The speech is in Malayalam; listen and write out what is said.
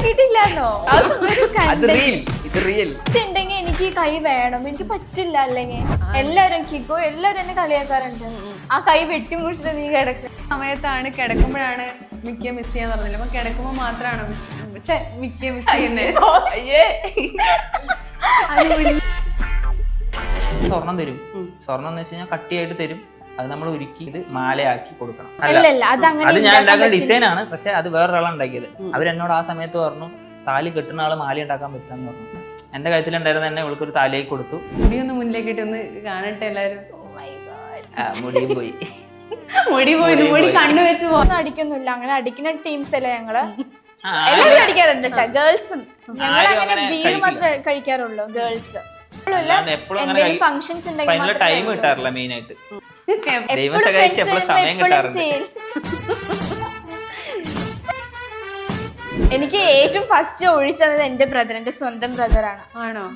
റിയൽ ഇത് റിയൽ ഉണ്ടെങ്കിൽ എനിക്ക് ഈ കൈ വേണം. എനിക്ക് പറ്റില്ല അല്ലെങ്കിൽ എല്ലാവരും കിക്കോ എല്ലാവരും എന്നെ കളിയാക്കാറുണ്ട്. ആ കൈ വെട്ടിമുറിച്ചിട്ട് നീ കിടക്ക. സമയത്താണ് കിടക്കുമ്പോഴാണ് മിക്ക മിസ് ചെയ്യാൻ പറഞ്ഞില്ല അപ്പൊ കിടക്കുമ്പോ മാത്രമാണ് മിക്ക മിസ് ചെയ്യുന്നത് സ്വർണം തരും. സ്വർണം എന്ന് വെച്ച് കഴിഞ്ഞാൽ കട്ടിയായിട്ട് തരും. അത് നമ്മൾ ഒരുക്കി ഇത് മാലയാക്കി കൊടുക്കണം. അല്ല അല്ല അല്ല അത് അങ്ങനെ അത് ഞാൻ ഉണ്ടാക്കുന്ന ഡിസൈൻ ആണ് പക്ഷെ അത് വേറൊരാളാണ് ഉണ്ടാക്കിയത്. അവരെന്നോട് ആ സമയത്ത് പറഞ്ഞു താലി കെട്ടുന്ന ആൾ മാല ഉണ്ടാക്കാൻ പറ്റില്ല എന്ന് പറഞ്ഞു. എന്റെ കഴുത്തിലുണ്ടായിരുന്ന തന്നെ ഇവൾക്കൊരു താലിയായി കൊടുത്തു. മുടി ഒന്ന് മുന്നിലേക്കിട്ട് ഒന്ന് കാണട്ടെ എല്ലാരും ആ, മുടിയും പോയി. മുടി പോയി മുടി കണ്ണു വെച്ച് അടിക്കുന്നില്ല അടിക്കൊന്നുമില്ല. അങ്ങനെ അടിക്കുന്ന ടീംസ് അല്ലേ ഞങ്ങൾ? എല്ലാവരും അടിക്കാറുണ്ട് ഗേൾസും ഞങ്ങൾ അങ്ങനെ ബീർ മാത്രമേ കഴിക്കാറുള്ളൂ ഗേൾസ് എപ്പോഴും ഫംഗ്ഷൻസ് ഉണ്ടെങ്കിൽ ടൈം കിട്ടാറില്ല മെയിൻ ആയിട്ട്. ദൈവം എപ്പോഴും സഹായിച്ച് എപ്പോഴും സമയം കിട്ടാറില്ല കിട്ടാറുണ്ട്. എനിക്ക് ഏറ്റവും ഫസ്റ്റ് ഒഴിച്ചത് എന്റെ ബ്രദർ എന്റെ സ്വന്തം ബ്രദറാണ് ആണോ?